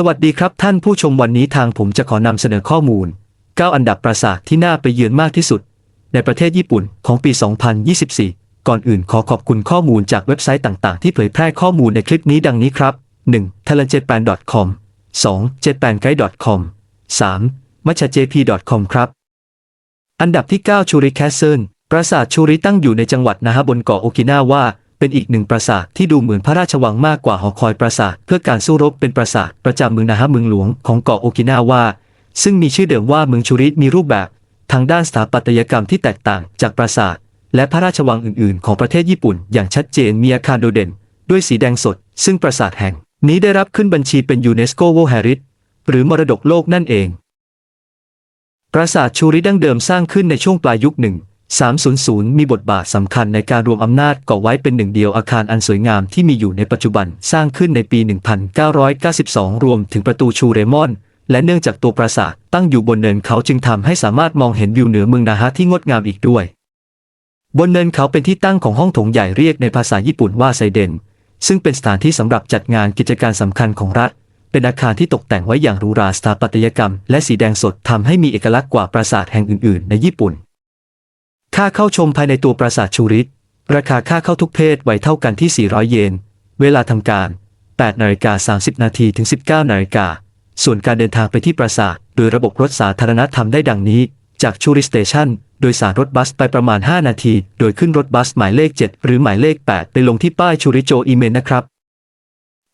สวัสดีครับท่านผู้ชมวันนี้ทางผมจะขอนำเสนอข้อมูล 9 อันดับปราสาทที่น่าไปเยือนมากที่สุด ในประเทศญี่ปุ่นของปี 2024 ก่อนอื่นขอขอบคุณข้อมูลจากเว็บไซต์ต่างๆ ที่เผยแพร่ข้อมูลในคลิปนี้ดังนี้ครับ 1. t a l e n t j e p a n c o m 2. j e p a n g u i d e c o m 3. m a c h a j p c o m ครับ อันดับที่ 9 ชูริแคสเซิลปราสาทชูริตั้งอยู่ในจังหวัดนาฮะบนเกาะโอกินาว่า เป็นอีกหนึ่งปราสาทที่ดูเหมือนพระราชวังมากกว่าหอคอยปราสาทเพื่อการสู้รบเป็นปราสาทประจำเมืองนาฮะเมืองหลวงของเกาะโอกินาวาซึ่งมีชื่อเดิมว่าเมืองชูริมีรูปแบบ ทางด้านสถาปัตยกรรมที่แตกต่างจากปราสาทและพระราชวังอื่นๆ ของประเทศญี่ปุ่น อย่างชัดเจนมีอาคารโดดเด่น ด้วยสีแดงสด ซึ่งปราสาทแห่ง นี้ได้รับขึ้นบัญชีเป็นยูเนสโกโวแฮริสหรือมรดกโลกนั่นเอง ปราสาทชูริดั้งเดิมสร้างขึ้นในช่วงปลายยุคหนึ่ง 300 มีบทบาทสำคัญในการรวมอำนาจก่อไว้เป็นหนึ่งเดียวอาคารอันสวยงามที่มีอยู่ในปัจจุบันสร้างขึ้นในปี 1992 รวมถึงประตูชูเรมอน และเนื่องจากตัวปราสาทตั้งอยู่บนเนินเขาจึงทำให้สามารถมองเห็นวิวเหนือเมืองนาฮะที่งดงามอีกด้วย บนเนินเขาเป็นที่ตั้งของห้องโถงใหญ่เรียกในภาษาญี่ปุ่นว่าไซเดน ซึ่งเป็นสถานที่สำหรับจัดงานกิจการสำคัญของรัฐ เป็นอาคารที่ตกแต่งไว้อย่างหรูหราสถาปัตยกรรม และสีแดงสดทำให้มีเอกลักษณ์กว่าปราสาทแห่งอื่นๆ ในญี่ปุ่น ค่าเข้าชมภายในตัวปราสาทชูริต ราคาค่าเข้าทุกเพศไว้เท่ากันที่ 400 เยน เวลาทำการ 8นาฬิกา30 นาทีถึง 19นาฬิกา ส่วนการเดินทางไปที่ปราสาทโดยระบบรถสาธารณะทำได้ดังนี้ จากชูริสเตชันโดยสารรถบัสไปประมาณ 5 นาที โดยขึ้นรถบัสหมายเลข 7 หรือหมายเลข 8 ไปลงที่ป้ายชูริโจอีเมนนะครับ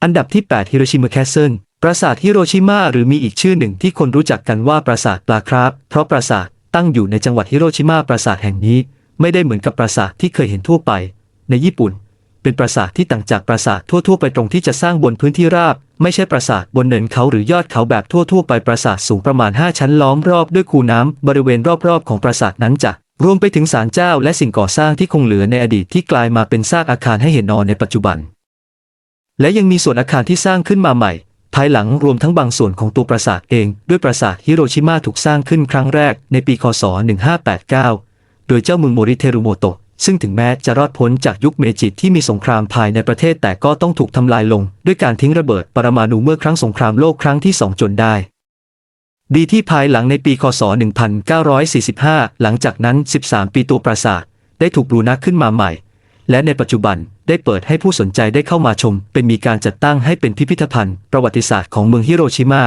อันดับที่ 8 ฮิโรชิมาแคสเซิลปราสาทฮิโรชิมาหรือมีอีกชื่อหนึ่งที่คนรู้จักกันว่าปราสาทปลาคราฟเพราะปราสาท ตั้งอยู่ในจังหวัดฮิโรชิมาปราสาทแห่งนี้ ไม่ได้เหมือนกับปราสาทที่เคยเห็นทั่วไป ในญี่ปุ่น เป็นปราสาทที่ต่างจากปราสาททั่วๆ ไปตรงที่จะสร้างบนพื้นที่ราบ ไม่ใช่ปราสาทบนเนินเขาหรือยอดเขาแบบทั่วๆ ไปปราสาทสูงประมาณ 5 ชั้นล้อมรอบด้วยคูน้ำบริเวณรอบๆ ของปราสาทนั้นจะรวมไปถึงศาลเจ้าและสิ่งก่อสร้างที่คงเหลือในอดีตที่กลายมาเป็นซากอาคารให้เห็นนอนในปัจจุบัน และยังมีส่วนอาคารที่สร้างขึ้นมาใหม่ ภายหลังรวมทั้งบางส่วนของตัวปราสาทเอง ด้วยปราสาทฮิโรชิมาถูกสร้างขึ้นครั้งแรกในปีคศ 1589 โดยเจ้าเมืองโมริเทรุโมโตะซึ่งถึงแม้จะรอดพ้นจากยุคเมจิที่มีสงครามภายในประเทศแต่ก็ต้องถูกทำลายลง ด้วยการทิ้งระเบิดปรมาณูเมื่อครั้งสงครามโลกครั้งที่สองจนได้ ดีที่ภายหลังในปีคศ 1945 หลังจากนั้น 13 ปีตัวปราสาทได้ถูกบูรณะขึ้นมาใหม่ และในปัจจุบัน ได้เปิดให้ผู้สนใจได้เข้ามาชม เป็นมีการจัดตั้งให้เป็นพิพิธภัณฑ์ ประวัติศาสตร์ของเมืองฮิโรชิมา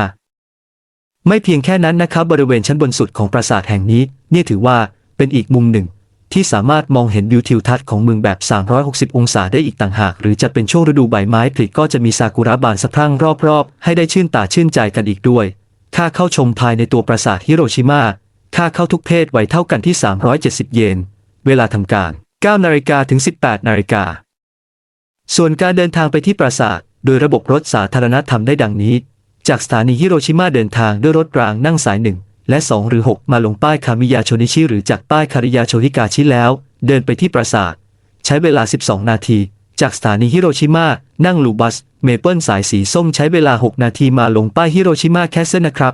ไม่เพียงแค่นั้นนะครับบริเวณชั้นบนสุดของปราสาทแห่งนี้ เนี่ยถือว่าเป็นอีกมุมหนึ่ง ที่สามารถมองเห็นวิวทิวทัศน์ของเมืองแบบ 360 องศาได้อีกต่างหาก หรือจะเป็นช่วงฤดูใบไม้ผลิก็จะมีซากุระบานสะพรั่งรอบๆ ให้ได้ชื่นตาชื่นใจกันอีกด้วย ค่าเข้าชมภายในตัวปราสาทฮิโรชิมาค่าเข้าทุกเพศไว้เท่ากันที่ 370 เยน เวลาทำการ 9 นาฬิกาถึง 18 นาฬิกา ส่วนการเดินทางไปที่ปราสาทโดยระบบรถสาธารณะทำได้ดังนี้ จากสถานีฮิโรชิมาเดินทางด้วยรถรางนั่งสายหนึ่งและ 2 หรือ 6 มาลงป้ายคามิยาโชนิชิหรือจากป้ายคาริยาโชฮิกาชิแล้ว เดินไปที่ปราสาท ใช้เวลา 12 นาที จากสถานีฮิโรชิมานั่งลูบัส เมเปิลสายสีส้มใช้เวลา 6 นาทีมาลงป้ายฮิโรชิมาแคสเซิลนะครับ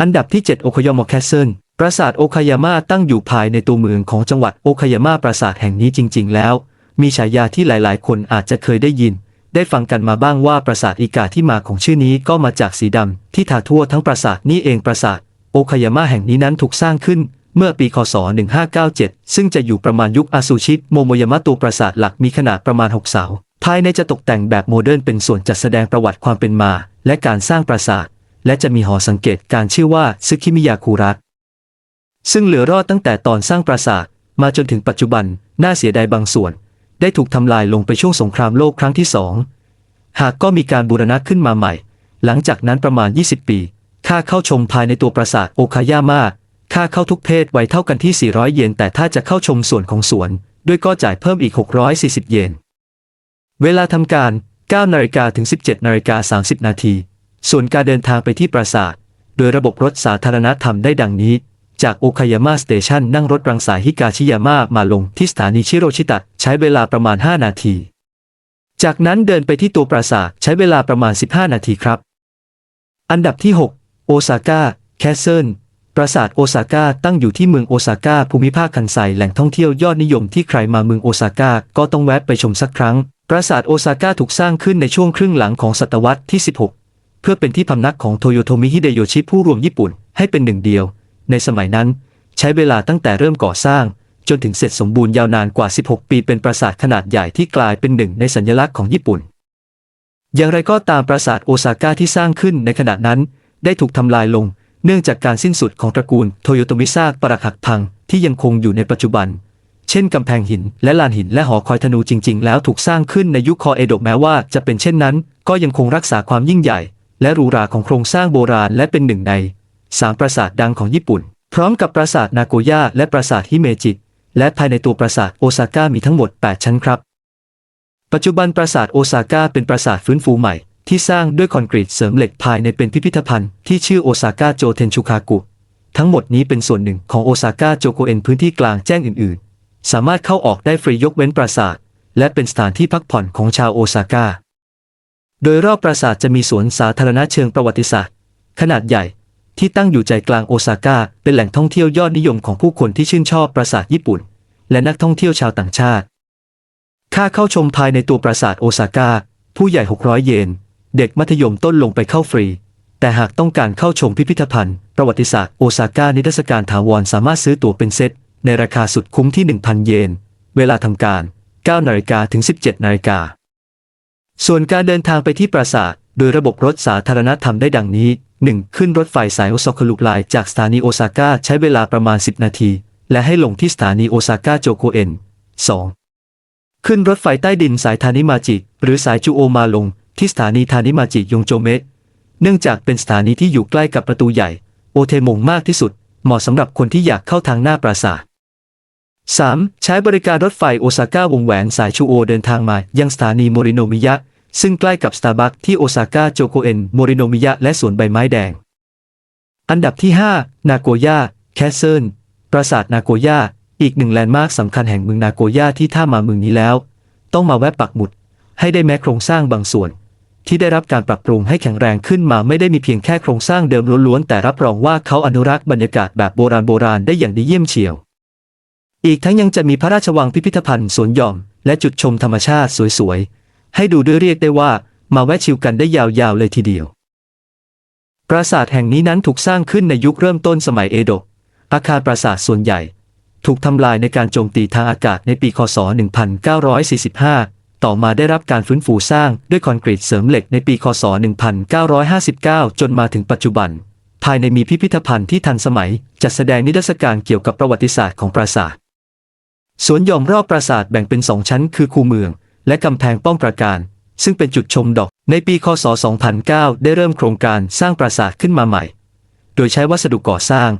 อันดับที่ 7 โอคายามะแคสเซิลปราสาทโอคายาม่าตั้งอยู่ภายในตัวเมืองของจังหวัดโอคายาม่าปราสาทแห่งนี้จริง ๆ แล้ว มีฉายาที่หลายๆ คนอาจจะเคยได้ยิน ได้ฟังกันมาบ้างว่าปราสาทอีกาที่มาของชื่อนี้ก็มาจากสีดำที่ทาทั่วทั้งปราสาทนี่เองปราสาทโอคายาม่าแห่งนี้นั้นถูกสร้างขึ้นเมื่อปีคศ 1597 ซึ่งจะอยู่ประมาณยุคอาซูชิโมโมยามะตัวปราสาทหลักมีขนาดประมาณ 6 เสา ภายในจะตกแต่งแบบโมเดิร์นเป็นส่วนจัดแสดงประวัติความเป็นมา และการสร้างปราสาท และจะมีหอสังเกตการชื่อว่าซึคิมิยาคุระซึ่งเหลือรอดตั้งแต่ตอนสร้างปราสาท มาจนถึงปัจจุบัน น่าเสียดายบางส่วน ได้ถูกทำลายลงไปช่วงสงครามโลกครั้งที่สองหากก็มีการบูรณะขึ้นมาใหม่ หลังจากนั้นประมาณ 20 ปีค่าเข้าชมภายในตัวปราสาทโอคายาม่าค่าเข้าทุกเพศไว้เท่ากันที่ 400 เยน แต่ถ้าจะเข้าชมส่วนของสวน ด้วยก็จ่ายเพิ่มอีก 640 เยน เวลาทำการ 9 นาฬิกาถึง 17 นาฬิกา 30 นาที ส่วนการเดินทางไปที่ปราสาท โดยระบบรถสาธารณะทำได้ดังนี้ จากโอคายาม่าสเตชันนั่งรถรังสายฮิกาชิยาม่ามาลงที่สถานีชิโรชิตะ ใช้เวลาประมาณ 5 นาที จากนั้นเดินไปที่ตัวปราสาทใช้เวลาประมาณ 15 นาทีครับ อันดับที่ 6 โอซาก้า แคสเซิล ปราสาทโอซาก้าตั้งอยู่ที่เมืองโอซาก้าภูมิภาคคันไซแหล่งท่องเที่ยวยอดนิยมที่ใครมาเมืองโอซาก้าก็ต้องแวะไปชมสักครั้ง ปราสาทโอซาก้าถูกสร้างขึ้นในช่วงครึ่งหลังของศตวรรษที่ 16 เพื่อเป็นที่พำนักของโตโยโทมิฮิเดโยชิผู้รวมญี่ปุ่นให้เป็นหนึ่งเดียว ในสมัยนั้น ใช้เวลาตั้งแต่เริ่มก่อสร้าง จนถึงเสร็จสมบูรณ์ยาวนานกว่า 16 ปีเป็นปราสาทขนาดใหญ่ที่กลายเป็นหนึ่งในสัญลักษณ์ของญี่ปุ่น อย่างไรก็ตามปราสาทโอซาก้าที่สร้างขึ้นในขณะนั้น ได้ถูกทำลายลง เนื่องจากการสิ้นสุดของตระกูลโตโยโตมิซากปรักหักพังที่ยังคงอยู่ในปัจจุบัน เช่นกำแพงหิน และลานหินและหอคอยธนูจริง ๆ แล้วถูกสร้างขึ้นในยุคคอเอโดะแม้ว่าจะเป็นเช่นนั้น ก็ยังคงรักษาความยิ่งใหญ่ และหรูหราของโครงสร้างโบราณและเป็นหนึ่งใน สามปราสาทดังของญี่ปุ่น พร้อมกับปราสาทนาโกย่าและปราสาทฮิเมจิ และภายในตัวปราสาทโอซาก้ามีทั้งหมด 8 ชั้นครับ ปัจจุบันปราสาทโอซาก้าเป็นปราสาทฟื้นฟูใหม่ ที่สร้างด้วยคอนกรีตเสริมเหล็กภายในเป็นพิพิธภัณฑ์ที่ชื่อโอซาก้าโจเทนชูคากุ ทั้งหมดนี้เป็นส่วนหนึ่งของโอซาก้าโจโกเอ็นพื้นที่กลางแจ้งอื่น ๆ สามารถเข้าออกได้ฟรียกเว้นปราสาท และเป็นสถานที่พักผ่อนของชาวโอซาก้าโดยรอบปราสาทจะมีสวนสาธารณะเชิงประวัติศาสตร์ ขนาดใหญ่ ที่ตั้งอยู่ใจกลางโอซาก้าเป็นแหล่งท่องเที่ยวยอดนิยมของผู้คนที่ชื่นชอบปราสาทญี่ปุ่น และนักท่องเที่ยวชาวต่างชาติ ค่าเข้าชมภายในตัวปราสาทโอซาก้าผู้ใหญ่ 600 เยน เด็กมัธยมต้นลงไปเข้าฟรี แต่หากต้องการเข้าชมพิพิธภัณฑ์ ประวัติศาสตร์โอซาก้านิทรรศการถาวรสามารถซื้อตั๋วเป็นเซตในราคาสุดคุ้มที่ 1,000 เยน เวลาทำการ 9 นาฬิกาถึง 17 นาฬิกา ส่วนการเดินทางไปที่ปราสาท โดยระบบรถสาธารณะทำได้ดังนี้ 1. ขึ้นรถไฟสายโอซาคุลุไลน์จากสถานีโอซาก้าใช้เวลาประมาณ 10 นาที และให้ลงที่สถานีโอซาก้าโจโกเอ็น 2. ขึ้นรถไฟใต้ดินสายทานิมาจิ หรือสายจูโอมาลง ที่สถานีทานิมาจิยงโจเมะเนื่องจากเป็นสถานีที่อยู่ใกล้กับประตูใหญ่ โอเทมงมากที่สุด เหมาะสำหรับคนที่อยากเข้าทางหน้าปราสาท 3. ใช้บริการรถไฟโอซาก้าวงแหวนสายชูโอเดินทางมายังสถานีโมริโนมิยะ ซึ่งใกล้กับสตาร์บัคที่โอซาก้าโจโกเอ็นโมริโนมิยะและสวนใบไม้แดง อันดับที่ 5 นาโกย่าแคสเซิลปราสาทนาโกย่าอีกหนึ่งแลนด์มาร์คสำคัญแห่งเมืองนาโกย่าที่ถ้ามาเมืองนี้แล้ว ต้องมาแวะปักหมุด ให้ได้แม้โครงสร้างบางส่วน ที่ได้รับการปรับปรุงให้แข็งแรงขึ้นมาไม่ได้มีเพียงแค่โครงสร้างเดิมล้วนๆแต่รับรองว่าเขาอนุรักษ์บรรยากาศแบบโบราณโบราณได้อย่างดีเยี่ยมเฉียว อีกทั้งยังจะมีพระราชวังพิพิธภัณฑ์สวนหย่อมและจุดชมธรรมชาติสวยๆ ให้ดูด้วยเรียกได้ว่า มาแวะชิลกันได้ยาวๆเลยทีเดียว ปราสาทแห่งนี้นั้นถูกสร้างขึ้นในยุคเริ่มต้นสมัยเอโดะอาคารปราสาทส่วนใหญ่ ถูกทำลายในการโจมตีทางอากาศในปีคศ 1945 ต่อมาได้รับการฟื้นฟูสร้างด้วยคอนกรีตเสริมเหล็กในปีคศ 1959 จนมาถึงปัจจุบัน ภายในมีพิพิธภัณฑ์ที่ทันสมัย จัดแสดงนิทรรศการเกี่ยวกับประวัติศาสตร์ของปราสาทสวนหย่อมรอบปราสาทแบ่งเป็นสองชั้นคือคูเมือง และกำแพงป้องปราการ ซึ่งเป็นจุดชมดอก ในปีคศ 2009 ได้เริ่มโครงการสร้างปราสาทขึ้นมาใหม่ โดยใช้วัสดุก่อสร้าง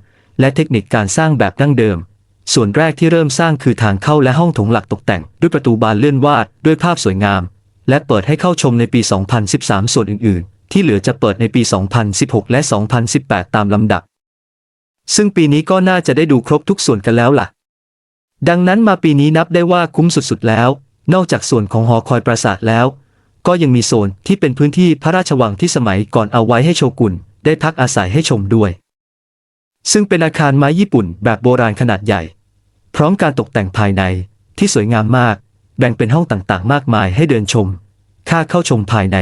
และเทคนิคการสร้างแบบดั้งเดิม ส่วนแรกที่เริ่มสร้างคือทางเข้าและห้องถงหลักตกแต่ง ด้วยประตูบานเลื่อนวาดด้วยภาพสวยงาม และเปิดให้เข้าชมในปี 2013 ส่วนอื่น ๆ ที่เหลือจะเปิดในปี 2016 และ 2018 ตามลำดับ ซึ่งปีนี้ก็น่าจะได้ดูครบทุกส่วนกันแล้วล่ะดังนั้นมาปีนี้นับได้ว่าคุ้มสุดๆแล้ว นอกจากส่วนของหอคอยปราสาทแล้ว ก็ยังมีโซนที่เป็นพื้นที่พระราชวังที่สมัยก่อนเอาไว้ให้โชกุนได้พักอาศัยให้ชมด้วย ซึ่งเป็นอาคารไม้ญี่ปุ่นแบบโบราณขนาดใหญ่ พร้อมการตกแต่งภายในที่สวยงามมาก แบ่งเป็นห้องต่างๆ มากมายให้เดินชม ค่าเข้าชมภายใน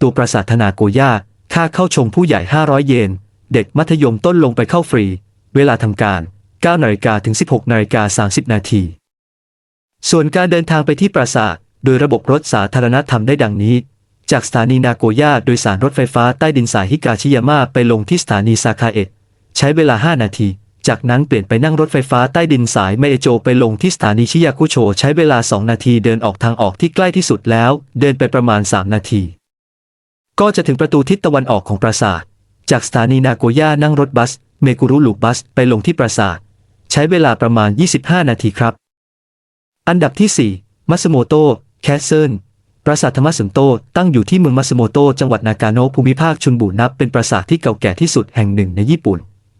ตัวปราสาทธนาโกย่า ค่าเข้าชมผู้ใหญ่ 500 เยน เด็กมัธยมต้นลงไปเข้าฟรี เวลาทำการ 9นาฬิกาถึง 16นาฬิกา30 นาที ส่วนการเดินทางไปที่ปราสาทโดยระบบรถสาธารณะทำได้ดังนี้ จากสถานีนาโกย่าโดยสารรถไฟฟ้าใต้ดินสายฮิกาชิยาม่าไปลงที่สถานีซาคาเอะใช้เวลา 5 นาที จากนั้นเปลี่ยนไปนั่งรถไฟฟ้าใต้ดินสายเมเอโจไปลงที่สถานีชิยากุโช ใช้เวลา 2 นาทีเดินออกทางออกที่ใกล้ที่สุดแล้ว เดินไปประมาณ 3 นาที ก็จะถึงประตูทิศตะวันออกของปราสาท จากสถานีนาโกย่านั่งรถบัส เมกุรุลูบัสไปลงที่ปราสาท ใช้เวลาประมาณ 25 นาทีครับ อันดับที่ 4 มัสโมโตแคสเซิลปราสาทธรรมสุนโตตั้งอยู่ที่เมืองมัสโมโตจังหวัดนากาโนะภูมิภาคชุนบุนับเป็นปราสาทที่เก่าแก่ที่สุดแห่งหนึ่งในญี่ปุ่น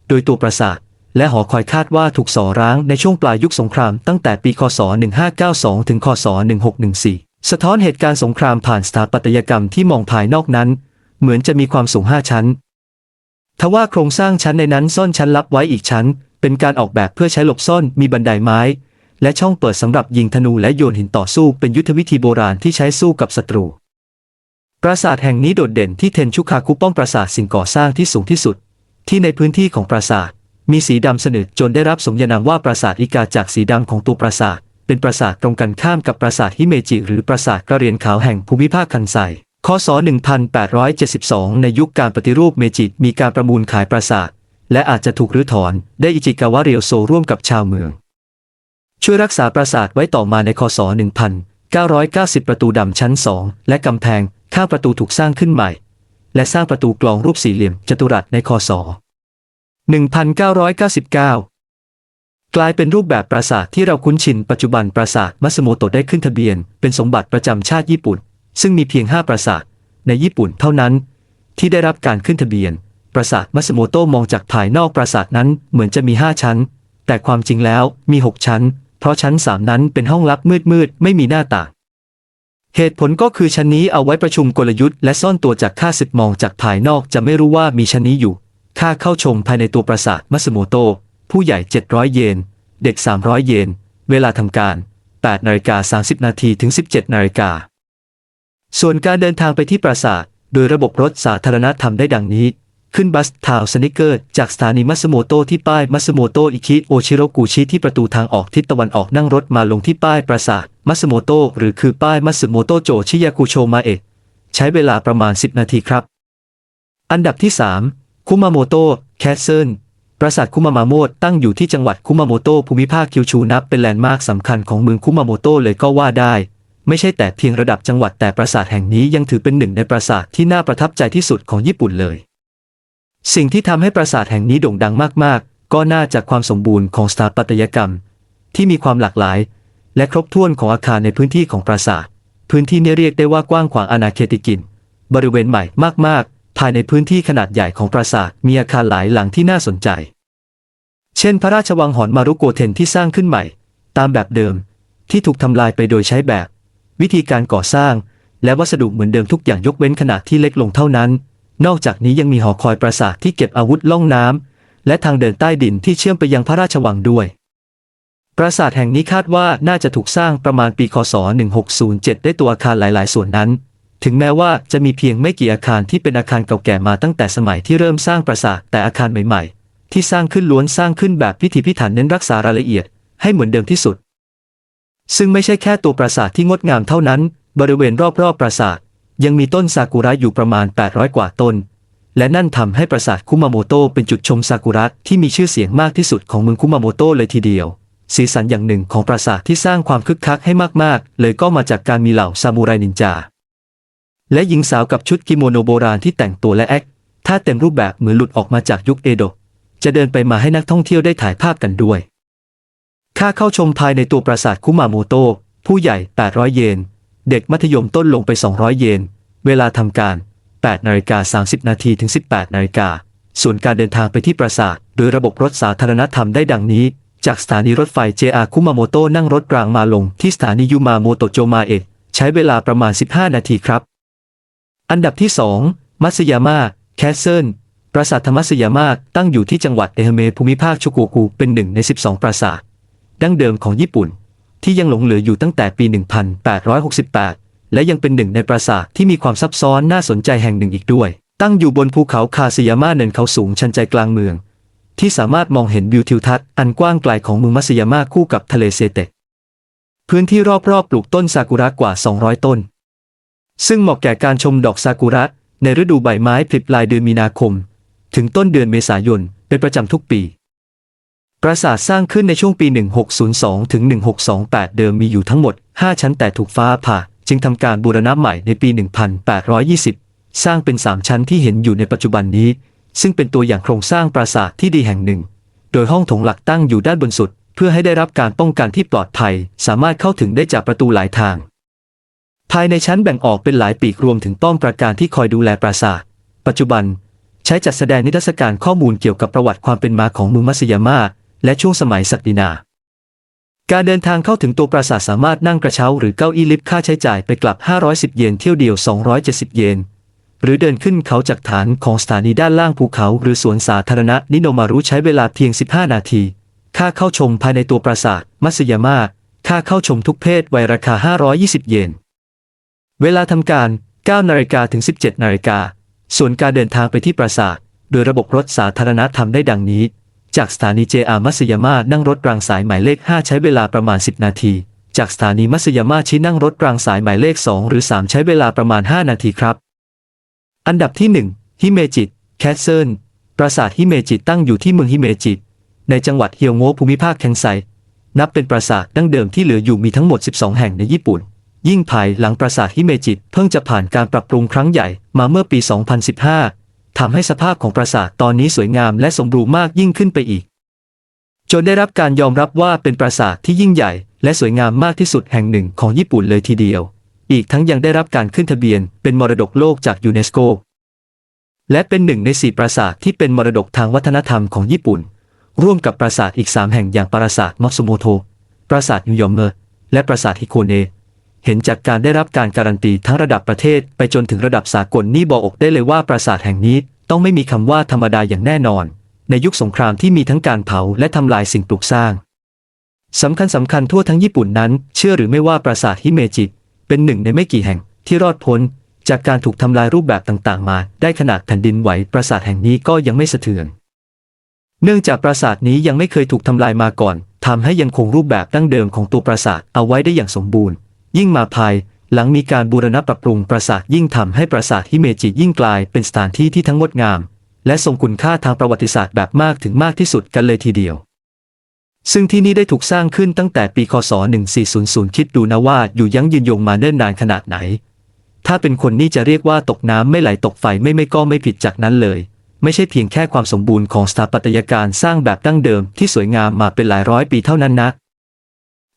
โดยตัวปราสาทและหอคอยคาดว่าถูกส่อร้างในช่วงปลายยุคสงครามตั้งแต่ปี คศ 1592 ถึง คศ 1614 สะท้อนเหตุการณ์สงครามผ่านสถาปัตยกรรมที่มองภายนอกนั้น เหมือนจะมีความสูง 5 ชั้น ทว่าโครงสร้างชั้นในนั้นซ่อนชั้นลับไว้อีกชั้น เป็นการออกแบบเพื่อใช้หลบซ่อนมีบันไดไม้ และช่องเปิดสำหรับยิงธนูและโยนหินต่อสู้เป็นยุทธวิธีโบราณที่ใช้สู้กับศัตรู ปราสาทแห่งนี้โดดเด่นที่เทนชุคาคุป้อมปราสาทสิ่งก่อสร้างที่สูงที่สุด ที่ในพื้นที่ของปราสาท มีสีดำสนิทจนได้รับสมญานามว่าปราสาทอิกาจากสีดำของตัวปราสาท เป็นปราสาทตรงกันข้ามกับปราสาทฮิเมจิ หรือปราสาทกระเรียนขาวแห่งภูมิภาคคันไซคศ 1872 ในยุคการปฏิรูปเมจิมีการประมูลขายปราสาท และอาจจะถูกรื้อถอนได้อิจิกาวะเรียวโซร่วมกับชาวเมือง ช่วยรักษาปราสาทไว้ต่อมาในคศ 1990 ประตูดำชั้น 2 และกำแพงข้างประตูถูกสร้างขึ้นใหม่ และสร้างประตูกลองรูปสี่เหลี่ยมจัตุรัสในคศ 1999 กลายเป็นรูปแบบปราสาทที่เราคุ้นชินปัจจุบันปราสาทมัสโมโตได้ขึ้นทะเบียน เป็นสมบัติประจำชาติญี่ปุ่น ซึ่งมีเพียง 5 ปราสาทในญี่ปุ่นเท่านั้น ที่ได้รับการขึ้นทะเบียน ปราสาทมัสโมโตมองจากภายนอกปราสาทนั้นเหมือนจะมี 5 ชั้น แต่ความจริงแล้วมี 6 ชั้น เพราะชั้น3นั้นเป็นห้องลับมืดๆไม่มีหน้าต่าง เหตุผลก็คือชั้นนี้เอาไว้ประชุมกลยุทธ์และซ่อนตัวจากข้าศึกมองจากภายนอกจะไม่รู้ว่ามีชั้นนี้อยู่ค่าเข้าชมภายในตัวปราสาทมัสโมโตะผู้ใหญ่ 700 เยน เด็ก 300 เยน เวลาทำการ 8นาฬิกา30 นาทีถึง 17นาฬิกาส่วนการเดินทางไปที่ปราสาท โดยระบบรถสาธารณะทำได้ดังนี้ ขึ้นบัสทาวสนิเกอร์ จากสถานีมัสโมโตที่ป้ายมัสโมโตอิคิโอชิโรกุชิที่ประตูทางออกทิศตะวันออกนั่งรถมาลงที่ป้ายปราสาทมัสโมโตหรือคือป้ายมัสโมโตโจชิยากุโชมาเอะใช้เวลาประมาณ 10 นาทีครับ อันดับที่ 3 คุมาโมโตะแคสเซิลปราสาทคุมามาโมตตั้งอยู่ที่จังหวัดคุมาโมโตะภูมิภาคคิวชูนับเป็นแลนด์มาร์คสำคัญของเมืองคุมาโมโตะเลยก็ว่าได้ ไม่ใช่แต่เพียงระดับจังหวัดแต่ปราสาทแห่งนี้ยังถือเป็นหนึ่งในปราสาทที่น่าประทับใจที่สุดของญี่ปุ่นเลย สิ่งที่ทำให้ปราสาทแห่งนี้โด่งดังมากๆ ก็น่าจากความสมบูรณ์ของสถาปัตยกรรม ที่มีความหลากหลาย และครบถ้วนของอาคารในพื้นที่ของปราสาท พื้นที่นี้เรียกได้ว่ากว้างขวางอาณาเขติกิน บริเวณใหม่มากๆ ภายในพื้นที่ขนาดใหญ่ของปราสาทมีอาคารหลายหลังที่น่าสนใจ เช่น พระราชวังหอนมารุโกเทนที่สร้างขึ้นใหม่ ตามแบบเดิม ที่ถูกทำลายไปโดยใช้แบบ วิธีการก่อสร้าง และวัสดุเหมือนเดิมทุกอย่างยกเว้นขนาดที่เล็กลงเท่านั้น นอกจากนี้ยังมีหอคอยปราสาทที่เก็บอาวุธล่องน้ำและทางเดินใต้ดินที่เชื่อมไปยังพระราชวังด้วย ปราสาทแห่งนี้คาดว่าน่าจะถูกสร้างประมาณปีคศ 1607 ได้ตัวอาคารหลาย ๆ ส่วนนั้น ถึงแม้ว่าจะมีเพียงไม่กี่อาคารที่เป็นอาคารเก่าแก่มาตั้งแต่สมัยที่เริ่มสร้างปราสาทแต่อาคารใหม่ ๆ ที่สร้างขึ้นล้วนสร้างขึ้นแบบพิถีพิถันเน้นรักษารายละเอียดให้เหมือนเดิมที่สุด ซึ่งไม่ใช่แค่ตัวปราสาทที่งดงามเท่านั้น บริเวณรอบๆปราสาท ยังมีต้นซากุระอยู่ประมาณ 800 กว่าต้น และนั่นทำให้ปราสาทคุมาโมโตเป็นจุดชมซากุระที่มีชื่อเสียงมากที่สุดของเมืองคุมาโมโตเลยทีเดียว สีสันอย่างหนึ่งของปราสาทที่สร้างความคึกคักให้มากๆ เลยก็มาจากการมีเหล่าซามูไรนินจา และหญิงสาวกับชุดกิโมโนโบราณที่แต่งตัวและแอคท่าเต็มรูปแบบเหมือนหลุดออกมาจากยุคเอโดะจะเดินไปมาให้นักท่องเที่ยวได้ถ่ายภาพกันด้วย ค่าเข้าชมภายในตัวปราสาทคุมาโมโตผู้ใหญ่ 800 เยน เด็กมัธยมต้นลงไป 200 เยน เวลาทำการ 8นาฬิกา30 นาทีถึง 18นาฬิกา ส่วนการเดินทางไปที่ปราสาทโดยระบบรถสาธารณธรรมได้ดังนี้ จากสถานีรถไฟ JR คุมาโมโตะนั่งรถรางมาลงที่สถานียูมาโมโตโจมาเอะใช้เวลาประมาณ 15 นาทีครับ อันดับที่ 2 มัตสยาม่าแคสเซิลปราสาทธรรมัตสยาม่าตั้งอยู่ที่จังหวัดเอเฮเมภูมิภาคชุกุกุเป็นหนึ่งใน 12 ปราสาทดั้งเดิมของญี่ปุ่น ที่ยังหลงเหลืออยู่ตั้งแต่ปี 1868 และยังเป็นหนึ่งในปราสาทที่มีความซับซ้อนน่าสนใจแห่งหนึ่งอีกด้วย ตั้งอยู่บนภูเขาคาซึยามาเนินเขาสูงชันใจกลางเมือง ที่สามารถมองเห็นวิวทิวทัศน์อันกว้างไกลของเมืองมัสยามาคู่กับทะเลเซเตะพื้นที่รอบๆปลูกต้นซากุระกว่า 200 ต้น ซึ่งเหมาะแก่การชมดอกซากุระในฤดูใบไม้ผลิปลายเดือนมีนาคม ถึงต้นเดือนเมษายนเป็นประจำทุกปี ปราสาทสร้างขึ้นในช่วงปี 1602 ถึง 1628 เดิมมีอยู่ทั้งหมด 5 ชั้นแต่ถูกฟ้าผ่า จึงทำการบูรณะใหม่ในปี 1820 สร้างเป็น 3 ชั้นที่เห็นอยู่ในปัจจุบันนี้ ซึ่งเป็นตัวอย่างโครงสร้างปราสาทที่ดีแห่งหนึ่ง โดยห้องโถงหลักตั้งอยู่ด้านบนสุด เพื่อให้ได้รับการป้องกันที่ปลอดภัย สามารถเข้าถึงได้จากประตูหลายทาง ภายในชั้นแบ่งออกเป็นหลายปีกรวมถึงป้อมปราการที่คอยดูแลปราสาท ปัจจุบัน ใช้จัดแสดงนิทรรศการข้อมูลเกี่ยวกับประวัติความเป็นมาของเมืองมัสยาม่า และช่วงสมัยศักดินา การเดินทางเข้าถึงตัวปราสาทสามารถนั่งกระเช้าหรือเก้าอี้ลิฟต์ค่าใช้จ่ายไปกลับ 510 เยนเที่ยวเดียว 270 เยนหรือเดินขึ้นเขาจากฐานของสถานีด้านล่างภูเขา หรือสวนสาธารณะนิโนมารุใช้เวลาเพียง 15 นาที ค่าเข้าชมภายในตัวปราสาทมัสยาม่าค่าเข้าชมทุกเพศวัยราคา 520 เยน เวลาทำการ 9 นาฬิกาถึง 17 นาฬิกา ส่วนการเดินทางไปที่ปราสาท โดยระบบรถสาธารณะทำได้ดังนี้ จากสถานีเจอามัสยามานั่งรถรางสายหมายเลข 5 ใช้เวลาประมาณ 10 นาที จากสถานีมัสยามาชินั่งรถรางสายหมายเลข 2 หรือ 3 ใช้เวลาประมาณ 5 นาทีครับ อันดับที่ 1 ฮิเมจิต แคสเซิล ปราสาทฮิเมจิตตั้งอยู่ที่เมืองฮิเมจิต ในจังหวัดเฮียวโงภูมิภาคแคนไซ นับเป็นปราสาทดั้งเดิมที่เหลืออยู่มีทั้งหมด 12 แห่งในญี่ปุ่น ยิ่งภายหลังปราสาทฮิเมจิตเพิ่งจะผ่านการปรับปรุงครั้งใหญ่มาเมื่อปี 2015 ทำให้สภาพของปราสาทตอนนี้สวยงามและสมบูรณ์มากยิ่งขึ้นไปอีก จนได้รับการยอมรับว่าเป็นปราสาทที่ยิ่งใหญ่ และสวยงามมากที่สุดแห่งหนึ่งของญี่ปุ่นเลยทีเดียว อีกทั้งยังได้รับการขึ้นทะเบียนเป็นมรดกโลกจากยูเนสโก และเป็นหนึ่งในสี่ปราสาทที่เป็นมรดกทางวัฒนธรรมของญี่ปุ่น ร่วมกับปราสาทอีก3แห่งอย่างปราสาทมอสโมโท ปราสาทยูยอมเมอร์และปราสาทฮิโคเน เห็นจากการได้รับการการันตีทั้งระดับประเทศไปจนถึงระดับสากลนี่บอกอกได้เลยว่าปราสาทแห่งนี้ต้องไม่มีคำว่าธรรมดาอย่างแน่นอน ในยุคสงครามที่มีทั้งการเผาและทำลายสิ่งปลูกสร้างสำคัญสำคัญทั่วทั้งญี่ปุ่นนั้น เชื่อหรือไม่ว่าปราสาทฮิเมจิ เป็นหนึ่งในไม่กี่แห่งที่รอดพ้น จากการถูกทำลายรูปแบบต่างๆ มา ได้ขนาดแผ่นดินไหวปราสาทแห่งนี้ก็ยังไม่สะเทือน เนื่องจากปราสาทนี้ยังไม่เคยถูกทำลายมาก่อนทำให้ยังคงรูปแบบดั้งเดิมของตัวปราสาทเอาไว้ได้อย่างสมบูรณ์ ยิ่งมาภายหลังมีการบูรณะปรับปรุงปราสาทยิ่งทำให้ปราสาทฮิเมจิยิ่งกลายเป็นสถานที่ที่ทั้งงดงาม และทรงคุณค่าทางประวัติศาสตร์แบบมากถึงมากที่สุดกันเลยทีเดียว ซึ่งที่นี่ได้ถูกสร้างขึ้นตั้งแต่ปีคศ 1400 คิดดูนะว่าอยู่ยั้งยืนยงมาเนิ่นนานขนาดไหน ถ้าเป็นคนนี่จะเรียกว่าตกน้ำไม่ไหลตกไฟไม่ไม่ก็ไม่ผิดจากนั้นเลย ไม่ใช่เพียงแค่ความสมบูรณ์ของสถาปัตยการสร้างแบบดั้งเดิมที่สวยงามมาเป็นหลายร้อยปีเท่านั้นนะ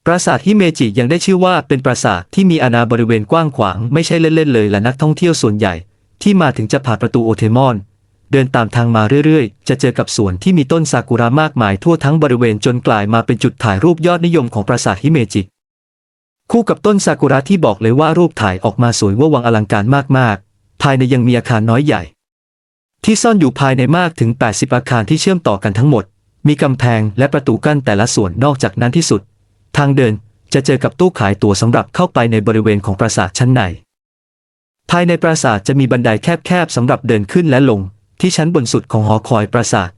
ปราสาทฮิเมจิยังได้ชื่อว่าเป็นปราสาทที่มีอาณาบริเวณกว้างขวางไม่ใช่เล่นๆเลยและนักท่องเที่ยวส่วนใหญ่ ที่มาถึงจะผ่านประตูโอเทมอน เดินตามทางมาเรื่อยๆ จะเจอกับสวนที่มีต้นซากุระมากมายทั่วทั้งบริเวณจนกลายมาเป็นจุดถ่ายรูปยอดนิยมของปราสาทฮิเมจิ คู่กับต้นซากุระที่บอกเลยว่ารูปถ่ายออกมาสวยว่าวังอลังการมากๆ ภายในยังมีอาคารน้อยใหญ่ ที่ซ่อนอยู่ภายในมากถึง 80 อาคารที่เชื่อมต่อกันทั้งหมด มีกำแพงและประตูกั้นแต่ละส่วนนอกจากนั้นที่สุด ทางเดินจะเจอกับตู้ขายตั๋วสำหรับเข้าไปในบริเวณของปราสาทชั้นใน ภายในปราสาทจะมีบันไดแคบๆสำหรับเดินขึ้นและลง ที่ชั้นบนสุดของหอคอยปราสาท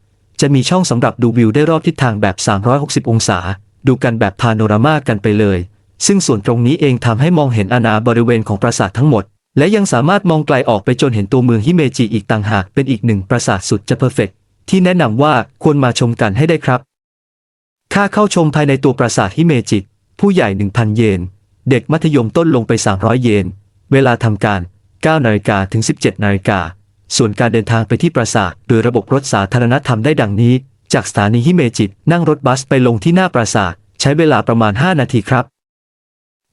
จะมีช่องสำหรับดูวิวได้รอบทิศทางแบบ 360 องศา ดูกันแบบพาโนรามากันไปเลย ซึ่งส่วนตรงนี้เองทำให้มองเห็นอาณาบริเวณของปราสาททั้งหมด และยังสามารถมองไกลออกไปจนเห็นตัวเมืองฮิเมจิอีกต่างหากเป็นอีกหนึ่งปราสาทสุดจะเพอร์เฟกที่แนะนำว่าควรมาชมกันให้ได้ครับ ค่าเข้าชมภายในตัวปราสาทฮิเมจิผู้ใหญ่ 1,000 เยน เด็กมัธยมต้นลงไป 300 เยน เวลาทำการ 9นาฬิกาถึง 17นาฬิกา ส่วนการเดินทางไปที่ปราสาทโดยระบบรถสาธารณะทำได้ดังนี้ จากสถานีฮิเมจินั่งรถบัสไปลงที่หน้าปราสาท ใช้เวลาประมาณ 5 นาทีครับ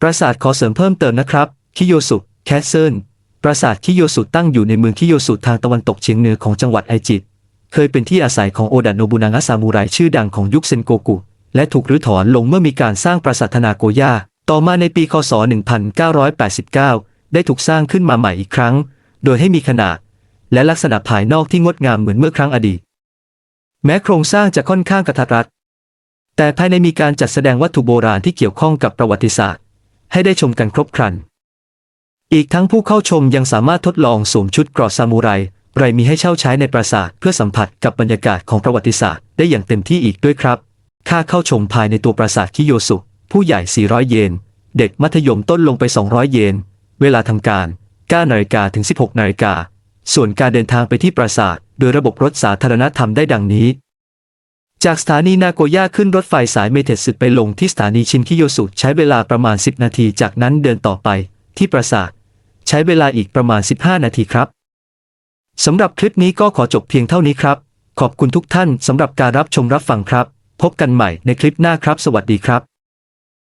ปราสาทขอเสริมเพิ่มเติมนะครับ คิโยสุแคสเซิล ปราสาทคิโยสุตั้งอยู่ในเมืองคิโยสุทางตะวันตกเฉียงเหนือของจังหวัดไอจิเคยเป็นที่อาศัยของโอดะโนบุนางะซามูไรชื่อดังของยุคเซนโกกุ และถูกรื้อถอนลงเมื่อมีการสร้างปราสาทนาโกย่า ต่อมาในปีคศ 1989 ได้ถูกสร้างขึ้นมาใหม่อีกครั้ง โดยให้มีขนาด และลักษณะภายนอกที่งดงามเหมือนเมื่อครั้งอดีต แม้โครงสร้างจะค่อนข้างกระทัดรัด แต่ภายในมีการจัดแสดงวัตถุโบราณที่เกี่ยวข้องกับประวัติศาสตร์ ให้ได้ชมกันครบครัน อีกทั้งผู้เข้าชมยังสามารถทดลองสวมชุดเกราะซามูไรไรมีให้เช่าใช้ในปราสาทเพื่อสัมผัสกับบรรยากาศของประวัติศาสตร์ได้อย่างเต็มที่อีกด้วยครับ ค่าเข้าชมภายในตัวปราสาทคิโยสุ ผู้ใหญ่ 400 เยน เด็กมัธยมต้นลงไป 200 เยน เวลาทำการ 9นาฬิกาถึง 16นาฬิกา ส่วนการเดินทางไปที่ปราสาท โดยระบบรถสาธารณะทำได้ดังนี้ จากสถานีนาโกย่าขึ้นรถไฟสายเมเทสึไปลงที่สถานีชินคิโยสุใช้เวลาประมาณ 10 นาที จากนั้นเดินต่อไปที่ปราสาท ใช้เวลาอีกประมาณ 15 นาทีครับสำหรับคลิปนี้ก็ขอจบเพียงเท่านี้ครับ ขอบคุณทุกท่านสำหรับการรับชมรับฟังครับ พบกันใหม่ในคลิปหน้าครับ สวัสดีครับ